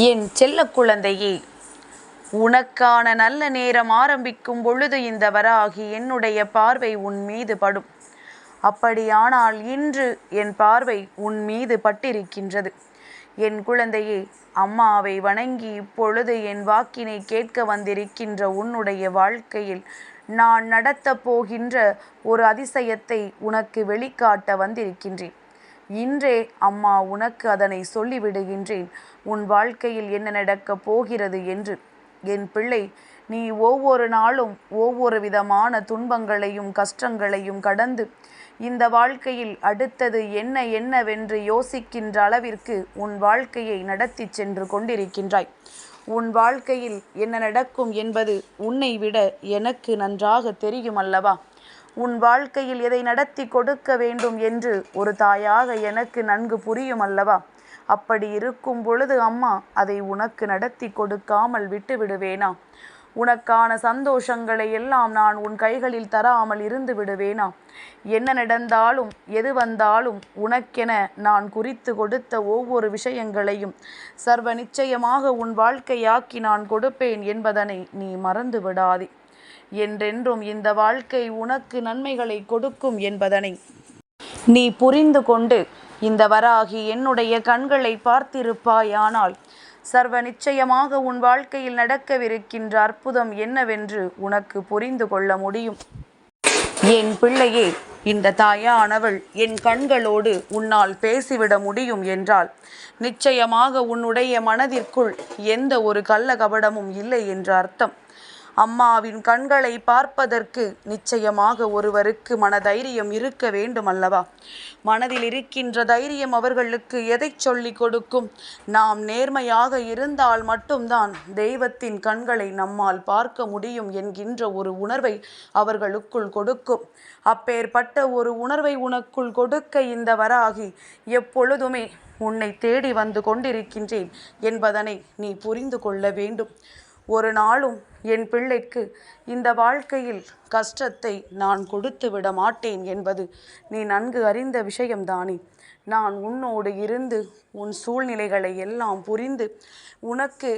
என் செல்ல குழந்தையே உனக்கான நல்ல நேரம் ஆரம்பிக்கும் பொழுது இந்த வராகி என்னுடைய பார்வை உன் மீது படும். அப்படியானால் இன்று என் பார்வை உன் மீது பட்டிருக்கின்றது. என் குழந்தையே அம்மாவை வணங்கி இப்பொழுது என் வாக்கினை கேட்க வந்திருக்கின்ற உன்னுடைய வாழ்க்கையில் நான் நடத்தப் போகின்ற ஒரு அதிசயத்தை உனக்கு வெளிக்காட்ட வந்திருக்கின்றேன். இன்றே அம்மா உனக்கு அதனை சொல்லிவிடுகின்றேன். உன் வாழ்க்கையில் என்ன நடக்கப் போகிறது என்று. என் பிள்ளை நீ ஒவ்வொரு நாளும் ஒவ்வொரு விதமான துன்பங்களையும் கஷ்டங்களையும் கடந்து இந்த வாழ்க்கையில் அடுத்தது என்ன என்னவென்று யோசிக்கின்ற அளவிற்கு உன் வாழ்க்கையை நடத்தி சென்று கொண்டிருக்கின்றாய். உன் வாழ்க்கையில் என்ன நடக்கும் என்பது உன்னை விட எனக்கு நன்றாக தெரியும் அல்லவா? உன் வாழ்க்கையில் எதை நடத்தி கொடுக்க வேண்டும் என்று ஒரு தாயாக எனக்கு நன்கு புரியும் அல்லவா? அப்படி இருக்கும் பொழுது அம்மா அதை உனக்கு நடத்தி கொடுக்காமல் விட்டு விடுவேனா? உனக்கான சந்தோஷங்களை எல்லாம் நான் உன் கைகளில் தராமல் இருந்து விடுவேனா? என்ன நடந்தாலும் எது வந்தாலும் உனக்கென நான் குறித்து கொடுத்த ஒவ்வொரு விஷயங்களையும் சர்வ நிச்சயமாக உன் வாழ்க்கையாக்கி நான் கொடுப்பேன் என்பதனை நீ மறந்து விடாதே. என்றென்றும் இந்த வாழ்க்கை உனக்கு நன்மைகளை கொடுக்கும் என்பதனை. நீ புரிந்து கொண்டு இந்த வராகி என்னுடைய கண்களை பார்த்திருப்பாயானால் சர்வ நிச்சயமாக உன் வாழ்க்கையில் நடக்கவிருக்கின்ற அற்புதம் என்னவென்று உனக்கு புரிந்து கொள்ள முடியும். என் பிள்ளையே இந்த தாயானவள் என் கண்களோடு உன்னால் பேசிவிட முடியும் என்றால் நிச்சயமாக உன்னுடைய மனதிற்குள் எந்த ஒரு கள்ள கபடமும் இல்லை என்று அர்த்தம். அம்மாவின் கண்களை பார்ப்பதற்கு நிச்சயமாக ஒருவருக்கு மனதைரியம் இருக்க வேண்டும் அல்லவா மனதில் இருக்கின்ற தைரியம் அவர்களுக்கு எதை சொல்லிக் கொடுக்கும்? நாம் நேர்மையாக இருந்தால் மட்டும்தான் தெய்வத்தின் கண்களை நம்மால் பார்க்க முடியும் என்கின்ற ஒரு உணர்வை அவர்களுக்குள் கொடுக்கும். அப்பேற்பட்ட ஒரு உணர்வை உனக்குள் கொடுக்க இந்த வராகி எப்பொழுதுமே உன்னை தேடி வந்து கொண்டிருக்கின்றேன் என்பதனை நீ புரிந்து கொள்ள வேண்டும். ஒரு நாளும் என் பிள்ளைக்கு இந்த வாழ்க்கையில் கஷ்டத்தை நான் கொடுத்து விட மாட்டேன் என்பது நீ நன்கு அறிந்த விஷயம்தானே. நான் உன்னோடு இருந்து உன் சூழ்நிலைகளை எல்லாம் புரிந்து உனக்கு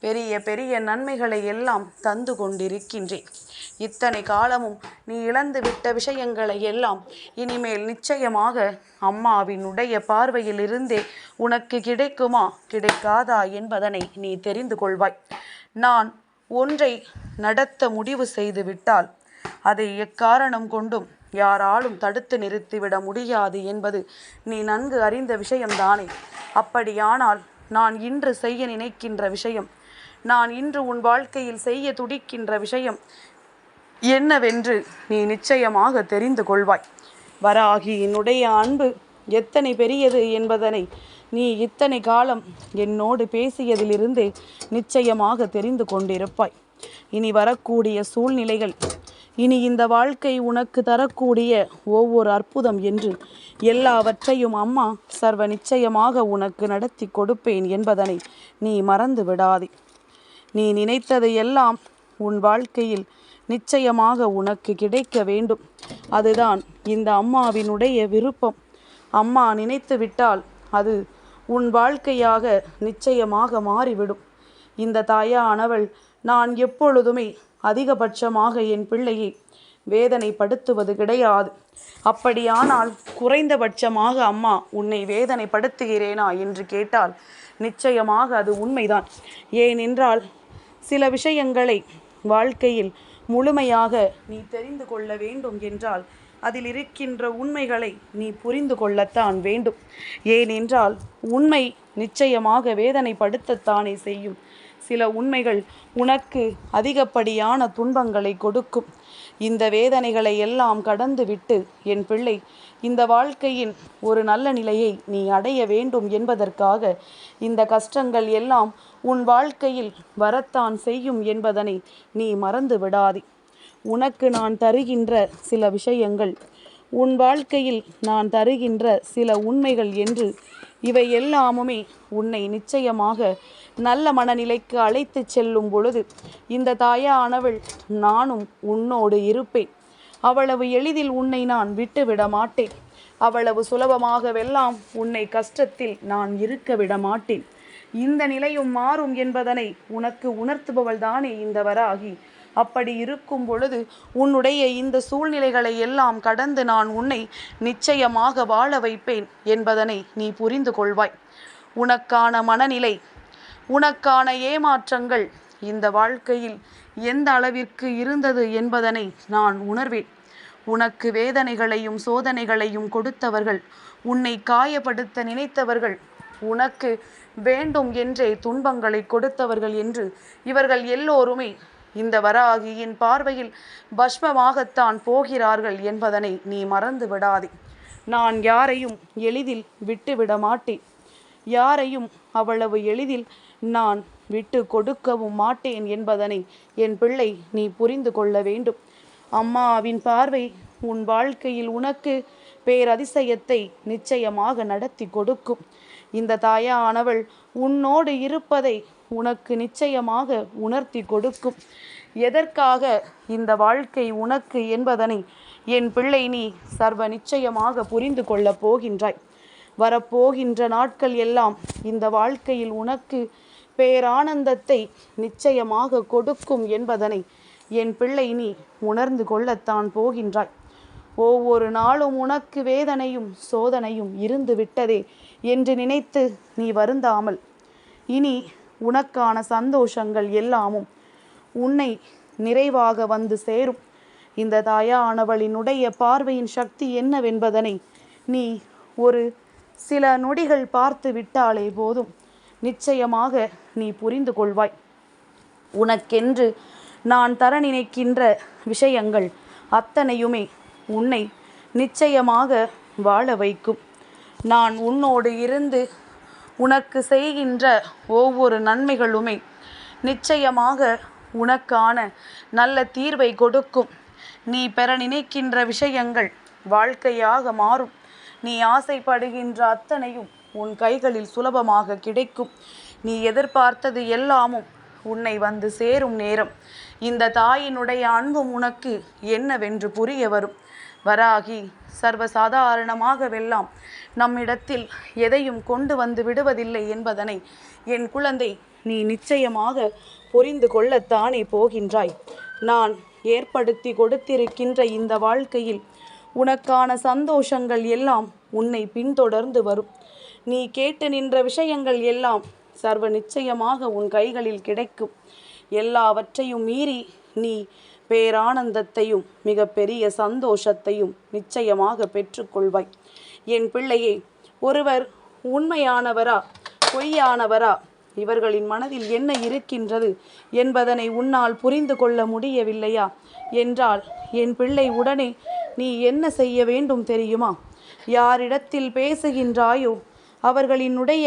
பெரிய பெரிய நன்மைகளை எல்லாம் தந்து கொண்டிருக்கின்றேன். இத்தனை காலமும் நீ இழந்து விட்ட விஷயங்களை எல்லாம் இனிமேல் நிச்சயமாக அம்மாவினுடைய பார்வையில் இருந்தே உனக்கு கிடைக்குமா கிடைக்காதா என்பதனை நீ தெரிந்து கொள்வாய். நான் ஒன்றை நடத்த முடிவு செய்து விட்டால் அதை எக்காரணம் கொண்டும் யாராலும் தடுத்து நிறுத்திவிட முடியாது என்பது நீ நன்கு அறிந்த விஷயம்தானே. அப்படியானால் நான் இன்று செய்ய நினைக்கின்ற விஷயம் நான் இன்று உன் வாழ்க்கையில் செய்ய துடிக்கின்ற விஷயம் என்னவென்று நீ நிச்சயமாக தெரிந்து கொள்வாய். வராகி என்னுடைய அன்பு எத்தனை பெரியது என்பதனை நீ இத்தனை காலம் என்னோடு பேசியதிலிருந்தே நிச்சயமாக தெரிந்து கொண்டிருப்பாய். இனி வரக்கூடிய சூழ்நிலைகள் இனி இந்த வாழ்க்கை உனக்கு தரக்கூடிய ஒவ்வொரு அற்புதம் என்று எல்லாவற்றையும் அம்மா சர்வ நிச்சயமாக உனக்கு நடத்தி கொடுப்பேன் என்பதனை நீ மறந்து விடாதே. நீ நினைத்தது எல்லாம் உன் வாழ்க்கையில் நிச்சயமாக உனக்கு கிடைக்க வேண்டும். அதுதான் இந்த அம்மாவினுடைய விருப்பம். அம்மா நினைத்து விட்டால் அது உன் வாழ்க்கையாக நிச்சயமாக மாறிவிடும். இந்த தாயானவள் நான் எப்பொழுதுமே அதிகபட்சமாக என் பிள்ளையை வேதனைப்படுத்துவது கிடையாது. அப்படியானால் குறைந்தபட்சமாக அம்மா உன்னை வேதனைப்படுத்துகிறேனா என்று கேட்டால் நிச்சயமாக அது உண்மைதான். ஏனென்றால் சில விஷயங்களை வாழ்க்கையில் முழுமையாக நீ தெரிந்து கொள்ள வேண்டும் என்றால் அதில் இருக்கின்ற உண்மைகளை நீ புரிந்து கொள்ளத்தான் வேண்டும். ஏனென்றால் உண்மை நிச்சயமாக வேதனைப்படுத்தத்தானே செய்யும். சில உண்மைகள் உனக்கு அதிகப்படியான துன்பங்களை கொடுக்கும். இந்த வேதனைகளை எல்லாம் கடந்துவிட்டு என் பிள்ளை இந்த வாழ்க்கையின் ஒரு நல்ல நிலையை நீ அடைய வேண்டும் என்பதற்காக இந்த கஷ்டங்கள் எல்லாம் உன் வாழ்க்கையில் வரத்தான் செய்யும் என்பதனை நீ மறந்து விடாதே. உனக்கு நான் தருகின்ற சில விஷயங்கள். உன் வாழ்க்கையில் நான் தருகின்ற சில உண்மைகள் என்று இவை எல்லாமுமே உன்னை நிச்சயமாக நல்ல மனநிலைக்கு அழைத்து செல்லும் பொழுது இந்த தாயானவள் நானும் உன்னோடு இருப்பேன். அவ்வளவு எளிதில் உன்னை நான் விட்டுவிட மாட்டேன். அவ்வளவு சுலபமாகவெல்லாம் உன்னை கஷ்டத்தில் நான் இருக்க விட மாட்டேன். இந்த நிலையும் மாறும் என்பதனை உனக்கு உணர்த்துபவள் தானே இந்த வராகி. அப்படி இருக்கும் பொழுது உன்னுடைய இந்த சூழ்நிலைகளை எல்லாம் கடந்து நான் உன்னை நிச்சயமாக வாழ வைப்பேன் என்பதனை நீ புரிந்து கொள்வாய். உனக்கான மனநிலை உனக்கான ஏமாற்றங்கள் இந்த வாழ்க்கையில் எந்த அளவிற்கு இருந்தது என்பதனை நான் உணர்வேன். உனக்கு வேதனைகளையும் சோதனைகளையும் கொடுத்தவர்கள் உன்னை காயப்படுத்த நினைத்தவர்கள் உனக்கு வேண்டும் என்றே துன்பங்களை கொடுத்தவர்கள் என்று இவர்கள் எல்லோருமே இந்த வராகியின் பார்வையில் பஸ்மமாகத்தான் போகிறார்கள் என்பதனை நீ மறந்து விடாதே. நான் யாரையும் எளிதில் விட்டுவிட மாட்டேன் யாரையும் அவ்வளவு எளிதில் நான் விட்டு கொடுக்கவும் மாட்டேன் என்பதனை என் பிள்ளை நீ புரிந்து கொள்ள வேண்டும். அம்மாவின் பார்வை உன் வாழ்க்கையில் உனக்கு பேரதிசயத்தை நிச்சயமாக நடத்தி கொடுக்கும். இந்த தாயானவள் உன்னோடு இருப்பதை உனக்கு நிச்சயமாக உணர்த்தி கொடுக்கும். எதற்காக இந்த வாழ்க்கை உனக்கு என்பதனை என் பிள்ளை நீ சர்வ நிச்சயமாக புரிந்து கொள்ளப் போகின்றாய். வரப்போகின்ற நாட்கள் எல்லாம் இந்த வாழ்க்கையில் உனக்கு பேரானந்தத்தை நிச்சயமாக கொடுக்கும் என்பதனை என் பிள்ளை நீ உணர்ந்து கொள்ளத்தான் போகின்றாய். ஒவ்வொரு நாளும் உனக்கு வேதனையும் சோதனையும் இருந்து விட்டதே என்று நினைத்து நீ வருந்தாமல். இனி உனக்கான சந்தோஷங்கள் எல்லாமும் உன்னை நிறைவாக வந்து சேரும். இந்த தாயானவளினுடைய பார்வையின் சக்தி என்னவென்பதனை நீ ஒரு சில நொடிகள் பார்த்து விட்டாலே போதும். நிச்சயமாக நீ புரிந்து கொள்வாய். உனக்கென்று நான் தர நினைக்கின்ற விஷயங்கள் அத்தனையுமே உன்னை நிச்சயமாக வாழ வைக்கும். நான் உன்னோடு இருந்து உனக்கு செய்கின்ற ஒவ்வொரு நன்மைகளுமே நிச்சயமாக உனக்கான நல்ல தீர்வை கொடுக்கும். நீ பெற நினைக்கின்ற விஷயங்கள் வாழ்க்கையாக மாறும். நீ ஆசைப்படுகின்ற அத்தனையும் உன் கைகளில் சுலபமாக கிடைக்கும். நீ எதிர்பார்த்தது எல்லாமும் உன்னை வந்து சேரும் நேரம். இந்த தாயினுடைய அன்பும் உனக்கு என்னவென்று புரிய வரும். வராகி சர்வசாதாரணமாகவெல்லாம் நம்மிடத்தில் எதையும் கொண்டு வந்து விடுவதில்லை என்பதனை என் குழந்தை நீ நிச்சயமாக புரிந்து கொள்ளத்தானே போகின்றாய். நான் ஏற்படுத்தி கொடுத்திருக்கின்ற இந்த வாழ்க்கையில் உனக்கான சந்தோஷங்கள் எல்லாம் உன்னை பின்தொடர்ந்து வரும். நீ கேட்டு நின்ற விஷயங்கள் எல்லாம் சர்வ நிச்சயமாக உன் கைகளில் கிடைக்கும். எல்லாவற்றையும் மீறி நீ பேரானந்தத்தையும் மிக பெரிய சந்தோஷத்தையும் நிச்சயமாக பெற்றுக்கொள்வாய். என் பிள்ளையே ஒருவர் உண்மையானவரா பொய்யானவரா இவர்களின் மனதில் என்ன இருக்கின்றது என்பதனை உன்னால் புரிந்து கொள்ள முடியவில்லையா? என்றால் என் பிள்ளை உடனே நீ என்ன செய்ய வேண்டும் தெரியுமா? யாரிடத்தில் பேசுகின்றாயோ அவர்களினுடைய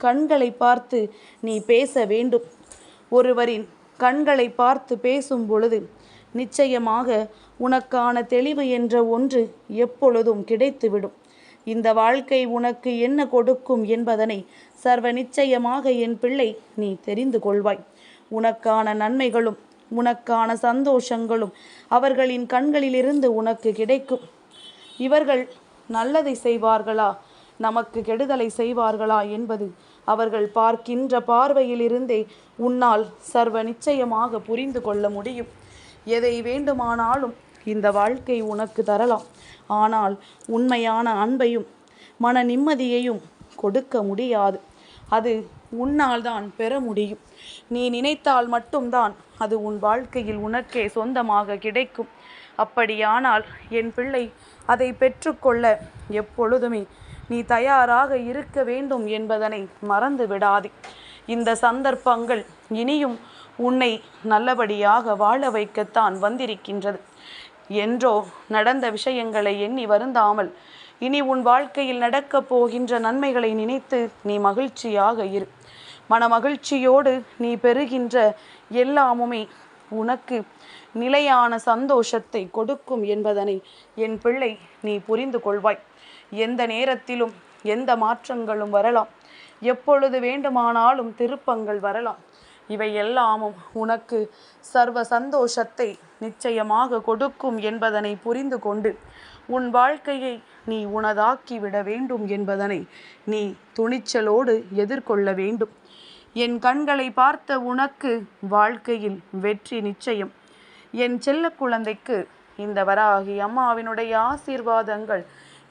கண்களை பார்த்து நீ பேச வேண்டும். ஒருவரின் கண்களை பார்த்து பேசும் பொழுது நிச்சயமாக உனக்கான தெளிவு என்ற ஒன்று எப்பொழுதும் கிடைத்துவிடும். இந்த வாழ்க்கை உனக்கு என்ன கொடுக்கும் என்பதனை சர்வ நிச்சயமாக என் பிள்ளை நீ தெரிந்து கொள்வாய். உனக்கான நன்மைகளும் உனக்கான சந்தோஷங்களும் அவர்களின் கண்களிலிருந்து உனக்கு கிடைக்கும். இவர்கள் நல்லதை செய்வார்களா? நமக்கு கெடுதலை செய்வார்களா என்பது அவர்கள் பார்க்கின்ற பார்வையிலிருந்தே உன்னால் சர்வ நிச்சயமாக புரிந்து கொள்ள முடியும். எதை வேண்டுமானாலும் இந்த வாழ்க்கை உனக்கு தரலாம். ஆனால் உண்மையான அன்பையும் மன நிம்மதியையும் கொடுக்க முடியாது. அது உன்னால் தான் பெற முடியும். நீ நினைத்தால் மட்டும்தான் அது உன் வாழ்க்கையில் உனக்கே சொந்தமாக கிடைக்கும். அப்படியானால் என் பிள்ளை அதை பெற்றுக்கொள்ள எப்பொழுதுமே நீ தயாராக இருக்க வேண்டும் என்பதனை மறந்து விடாதே. இந்த சந்தர்ப்பங்கள் இனியும் உன்னை நல்லபடியாக வாழ வைக்கத்தான் வந்திருக்கின்றது. என்றோ நடந்த விஷயங்களை எண்ணி வருந்தாமல் இனி உன் வாழ்க்கையில் நடக்கப் போகின்ற நன்மைகளை நினைத்து நீ மகிழ்ச்சியாக இரு. மன மகிழ்ச்சியோடு நீ பெறுகின்ற எல்லாமுமே உனக்கு நிலையான சந்தோஷத்தை கொடுக்கும் என்பதனை என் பிள்ளை நீ புரிந்து கொள்வாய். எந்த நேரத்திலும் எந்த மாற்றங்களும் வரலாம். எப்பொழுது வேண்டுமானாலும் திருப்பங்கள் வரலாம். இவை எல்லாமும் உனக்கு சர்வ சந்தோஷத்தை நிச்சயமாக கொடுக்கும் என்பதனை புரிந்து கொண்டு உன் வாழ்க்கையை நீ உனதாக்கி விட வேண்டும் என்பதனை நீ துணிச்சலோடு எதிர்கொள்ள வேண்டும். என் கண்களை பார்த்த உனக்கு வாழ்க்கையில் வெற்றி நிச்சயம். என் செல்ல குழந்தைக்கு இந்த வராகி அம்மாவினுடைய ஆசீர்வாதங்கள்